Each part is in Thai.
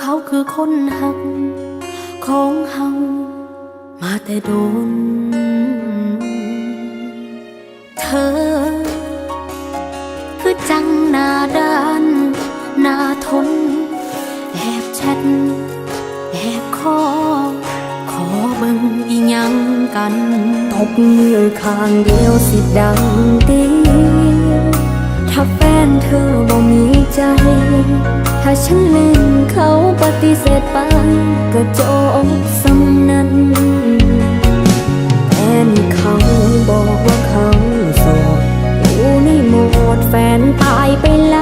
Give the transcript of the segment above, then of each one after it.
เขาคือคนหัก ของเฮามาแต่โดน เธอ คือจังหน้าด้านหน้าทน แอบแชทแอบคอขอเบิ่งอีหยังกันตบมือข้างเดียวสิดังตีถ้าแฟนเธอบ่มี ถ้าฉันลืมเขาปฏิเสธไปก็จบสำนั้นแต่นี่เขาบอกว่าเขาโสดอยู่ในหมดแฟนตายไปแล้ว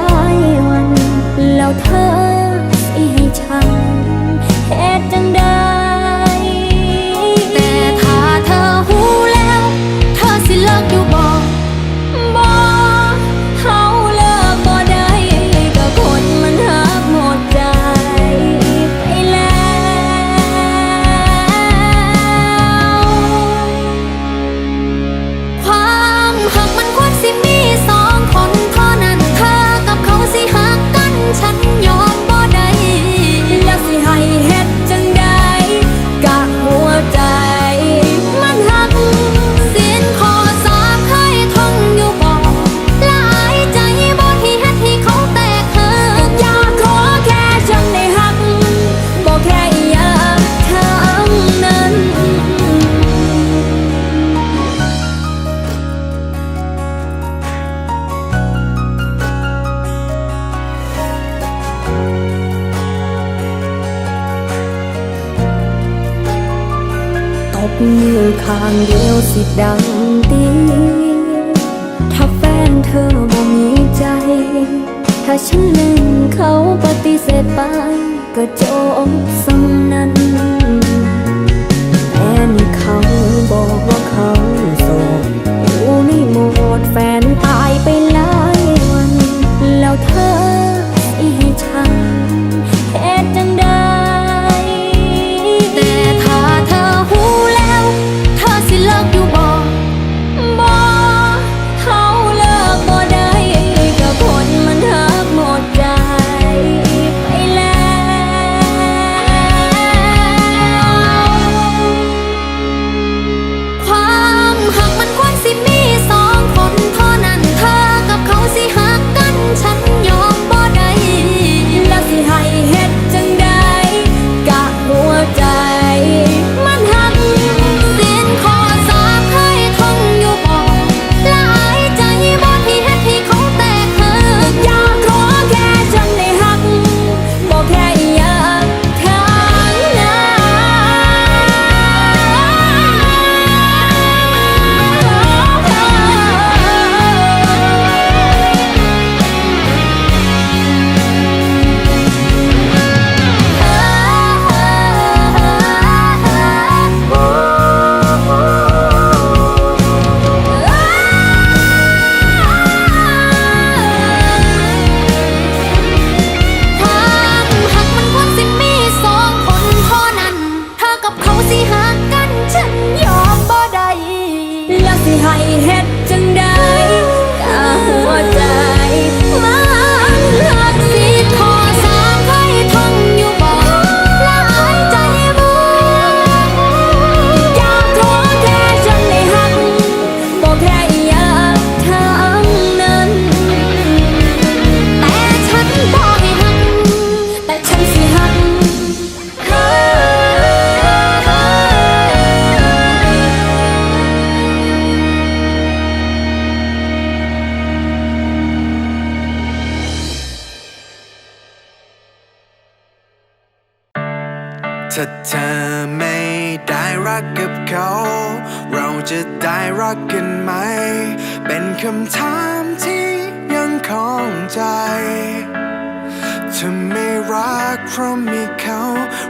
ทางเดียวสิดังตีถ้าแฟนเธอบ่มีใจ ถ้าฉันลืมเขาปฏิเสธไป ก็จบสำนั้น เป็นคำถามที่ยังคองใจเธอไม่รักเพราะมีเขา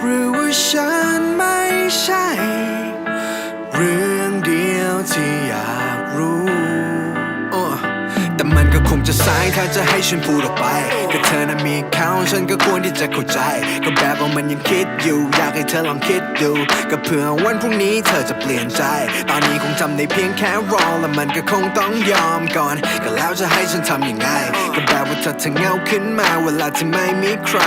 หรือว่าฉันไม่ใช่ เรื่องเดียวที่อยาก ก็คงจะสายถ้าจะให้ฉันพูดออกไป ก็เธอน่ะมีเขาฉันก็ควรที่จะเข้าใจ ก็แบบว่ามันยังคิดอยู่ อยากให้เธอลองคิดดู ก็เผื่อวันพรุ่งนี้เธอจะเปลี่ยนใจ ตอนนี้คงจำได้เพียงแค่รอ และมันก็คงต้องยอมก่อน ก็แล้วจะให้ฉันทำยังไงก็แบบ ว่าเธอเหงาขึ้นมาเวลาที่ไม่มีใคร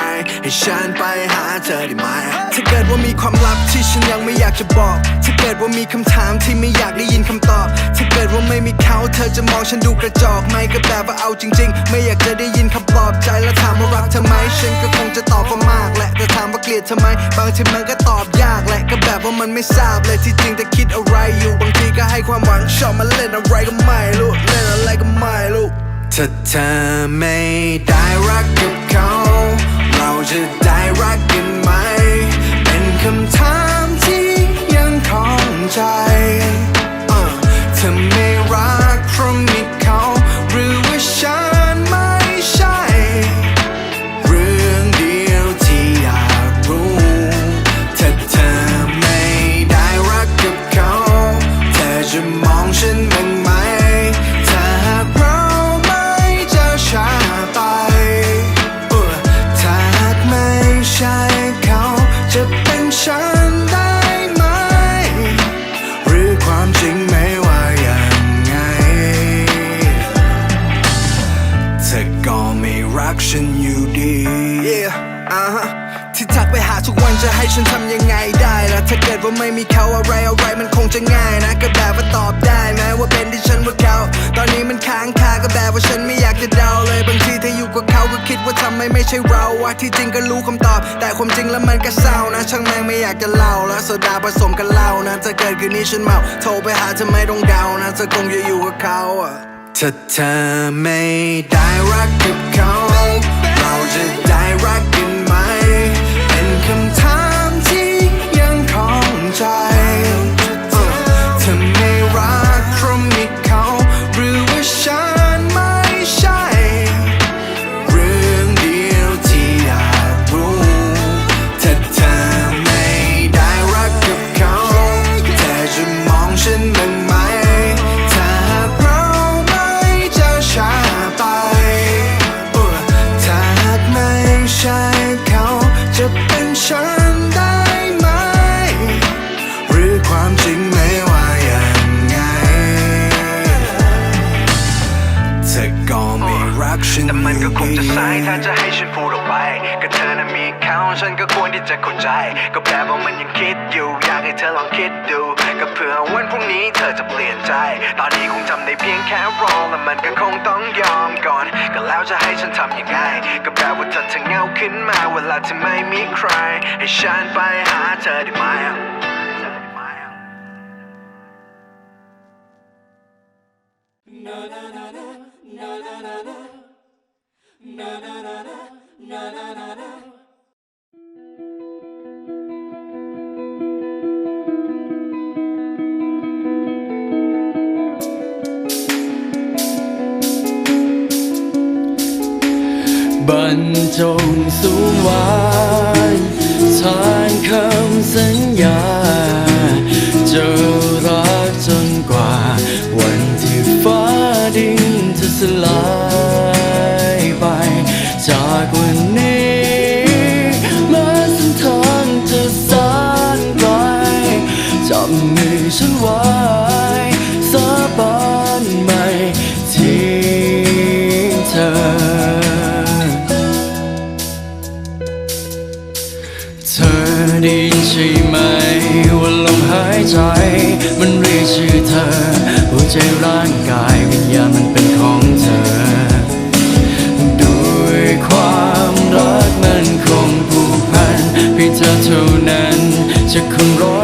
ให้ฉันไปหาเธอได้ไหม ถ้าเกิดว่ามีความลับที่ฉันยังไม่อยากจะบอก ถ้าเกิดว่ามีคำถามที่ไม่อยากได้ยินคำตอบ ถ้าเกิดว่าไม่มีเขาเธอจะมองฉันดูกระจอกไหมก็แบบว่าเอาจริง ๆ ไม่อยากจะได้ยินคำปลอบใจแล้วถามว่ารักเธอไหมฉันก็คงจะตอบว่ามากแหละแต่ถามว่าเกลียดเธอไหมบางทีมันก็ตอบยากแหละก็แบบว่ามันไม่ทราบเลยที่จริงแต่คิดอะไรอยู่บางทีก็ให้ความหวังชอบมาเล่นอะไรก็ไม่รู้เล่นอะไรก็ไม่รู้ ถ้าเธอไม่ได้รักกับเขา เราจะได้ ฉันทำยังไงได้ล่ะถ้าเกิดว่าไม่มีเขาอะไรอะไรมันคงจะง่ายนะ ก็แบบว่าตอบได้ไหมว่าเป็นที่ฉันว่าเขาตอนนี้มันค้างคาก็แบบว่าฉันไม่อยากจะเดาเลยบางทีถ้าอยู่กับเขาก็คิดว่าทำไมไม่ใช่เราอะที่จริงก็รู้คำตอบ แต่ความจริงแล้วมันก็เศร้านะ ช่างแม่งไม่อยากจะเล่าแล้วโซดาผสมกันเหล้านะถ้าเกิดคืนนี้ฉันเมาโทรไปหาเธอไม่ต้องเดานะเธอคงจะอยู่กับเขาอะถ้าเธอไม่ได้รักกับเขา จะเข้าใจ ก็แปลว่ามันยังคิดอยู่ อยากให้เธอลองคิดดู ก็เผื่อวันพรุ่งนี้เธอจะเปลี่ยนใจ ตอนนี้คงจำได้เพียงแค่รอและมันก็คงต้องยอมก่อน ก็แล้วจะให้ฉันทำยังไง ก็แปลว่าเธอจะเงาขึ้นมาเวลาที่ไม่มีใคร ให้ฉันไปหาเธอได้ไหมบ รรจงสูงวานทานคำสัญญา ใจร่างกายวิญญาณมันเป็นของเธอ ด้วยความรักมันคงผูกพันเพียงเธอเท่านั้นจะคงร้อย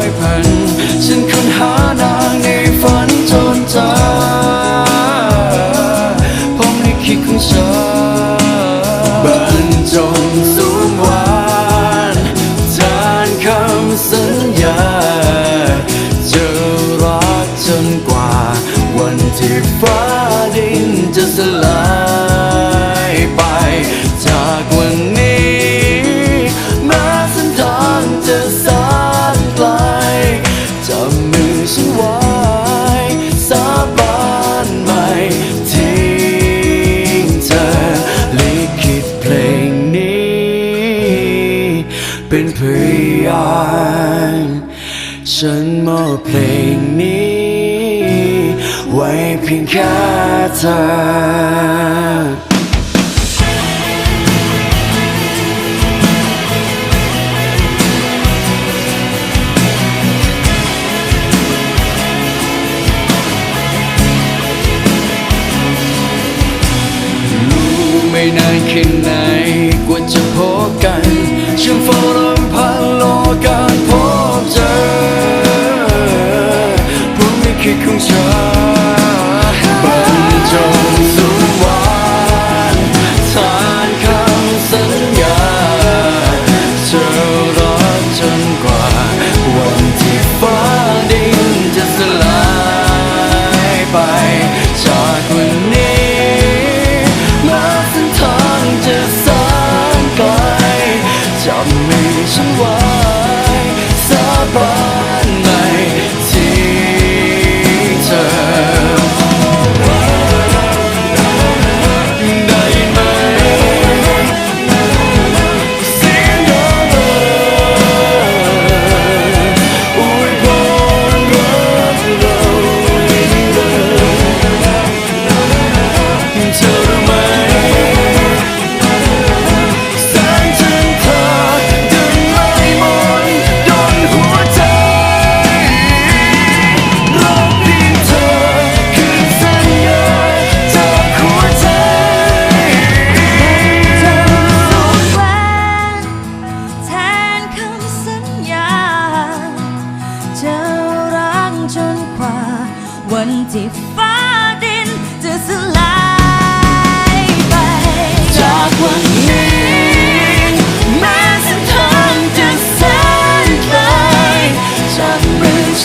заката.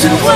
to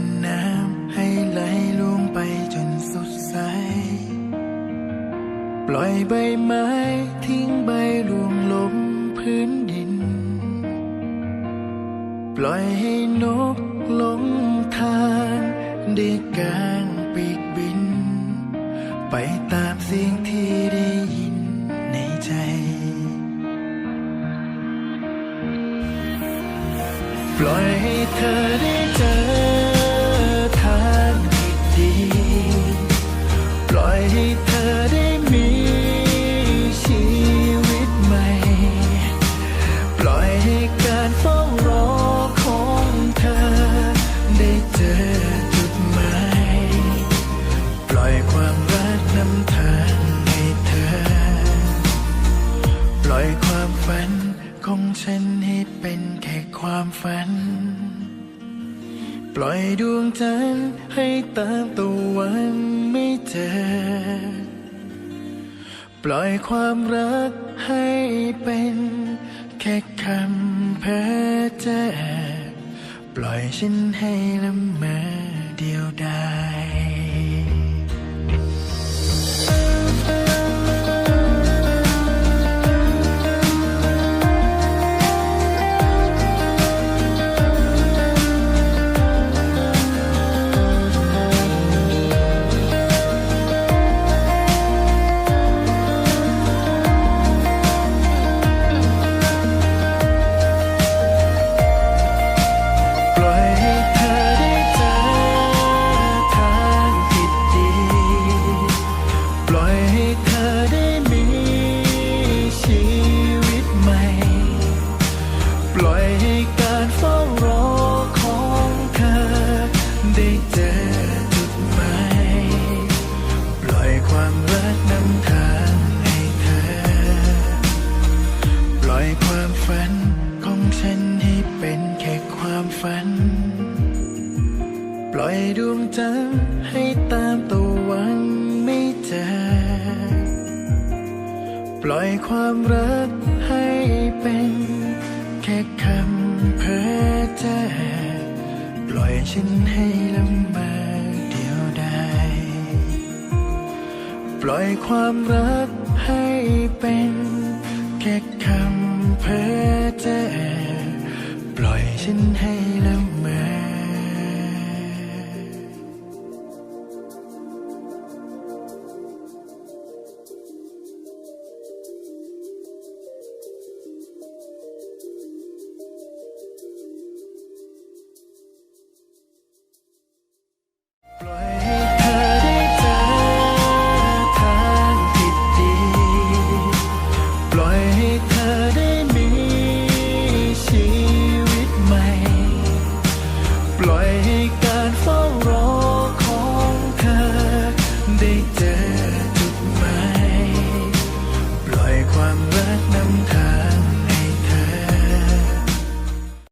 ล่อยใบไม้ทิ้งใบร่วงลมพื้นดิน ปล่อยให้นกลงทางได้กลางปีกบิน ไปตามเสียงที่ได้ยินในใจ ปล่อยให้เธอได้ ตามตะวันไม่เจอ ปล่อยความรักให้เป็นแค่คำเพ้อเจ้อปล่อยฉันให้ละเมอเดียวดาย ล่อยความรักให้เป็นแค่คำเพ้อเจ้อปล่อยฉันให้ละเมอเดียวดายปล่อยความรักให้เป็นแค่คำเพ้อเจ้อปล่อยฉันให้ละ